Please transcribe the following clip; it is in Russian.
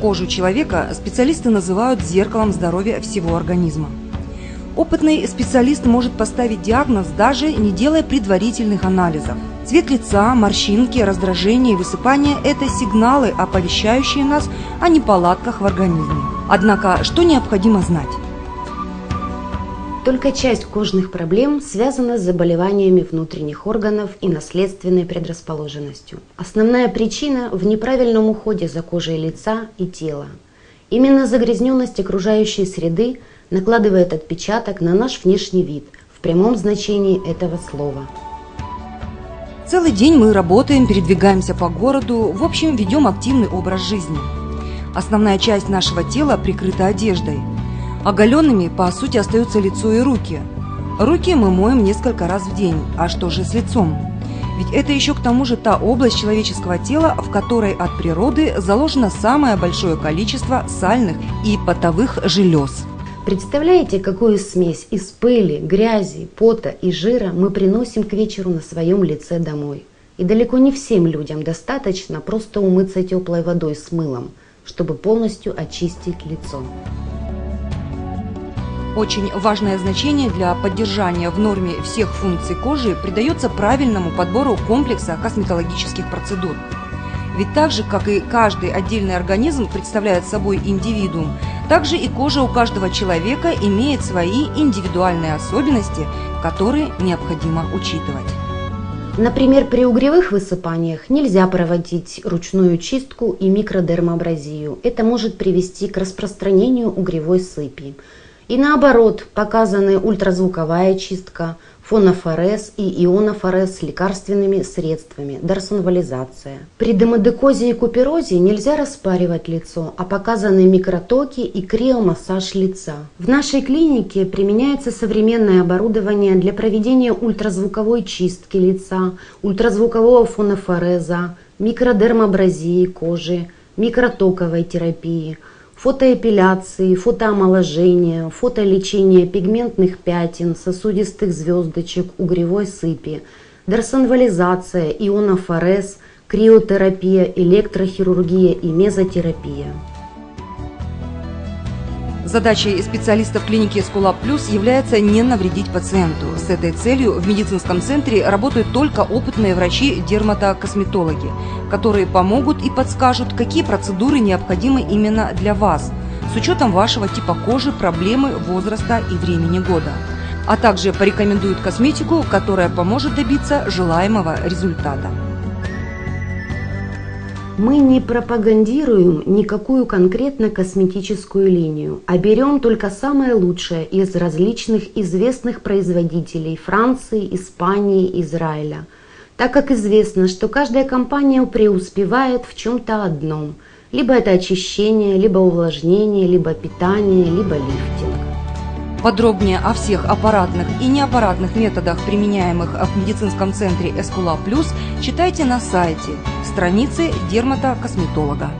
Кожу человека специалисты называют зеркалом здоровья всего организма. Опытный специалист может поставить диагноз, даже не делая предварительных анализов. Цвет лица, морщинки, раздражение и высыпание – это сигналы, оповещающие нас о неполадках в организме. Однако, что необходимо знать? Только часть кожных проблем связана с заболеваниями внутренних органов и наследственной предрасположенностью. Основная причина в неправильном уходе за кожей лица и тела. Именно загрязненность окружающей среды накладывает отпечаток на наш внешний вид в прямом значении этого слова. Целый день мы работаем, передвигаемся по городу, в общем, ведем активный образ жизни. Основная часть нашего тела прикрыта одеждой – Оголенными, по сути, остаются лицо и руки. Руки мы моем несколько раз в день, а что же с лицом? Ведь это еще к тому же та область человеческого тела, в которой от природы заложено самое большое количество сальных и потовых желез. Представляете, какую смесь из пыли, грязи, пота и жира мы приносим к вечеру на своем лице домой? И далеко не всем людям достаточно просто умыться теплой водой с мылом, чтобы полностью очистить лицо. Очень важное значение для поддержания в норме всех функций кожи придается правильному подбору комплекса косметологических процедур. Ведь так же, как и каждый отдельный организм представляет собой индивидуум, также и кожа у каждого человека имеет свои индивидуальные особенности, которые необходимо учитывать. Например, при угревых высыпаниях нельзя проводить ручную чистку и микродермоабразию. Это может привести к распространению угревой сыпи. И наоборот, показаны ультразвуковая чистка, фонофорез и ионофорез с лекарственными средствами, дарсонвализация. При демодекозе и куперозе нельзя распаривать лицо, а показаны микротоки и криомассаж лица. В нашей клинике применяется современное оборудование для проведения ультразвуковой чистки лица, ультразвукового фонофореза, микродермабразии кожи, микротоковой терапии – фотоэпиляции, фотоомоложения, фотолечения пигментных пятен, сосудистых звездочек, угревой сыпи, дарсонвализация, ионофорез, криотерапия, электрохирургия и мезотерапия. Задачей специалистов клиники Скула Плюс является не навредить пациенту. С этой целью в медицинском центре работают только опытные врачи-дерматокосметологи, которые помогут и подскажут, какие процедуры необходимы именно для вас, с учетом вашего типа кожи, проблемы, возраста и времени года а также порекомендуют косметику, которая поможет добиться желаемого результата. Мы не пропагандируем никакую конкретно косметическую линию, а берем только самое лучшее из различных известных производителей Франции, Испании, Израиля, так как известно, что каждая компания преуспевает в чем-то одном. Либо это очищение, либо увлажнение, либо питание, либо лифтинг. Подробнее о всех аппаратных и неаппаратных методах, применяемых в медицинском центре Эскула Плюс, читайте на сайте страницы дерматокосметолога.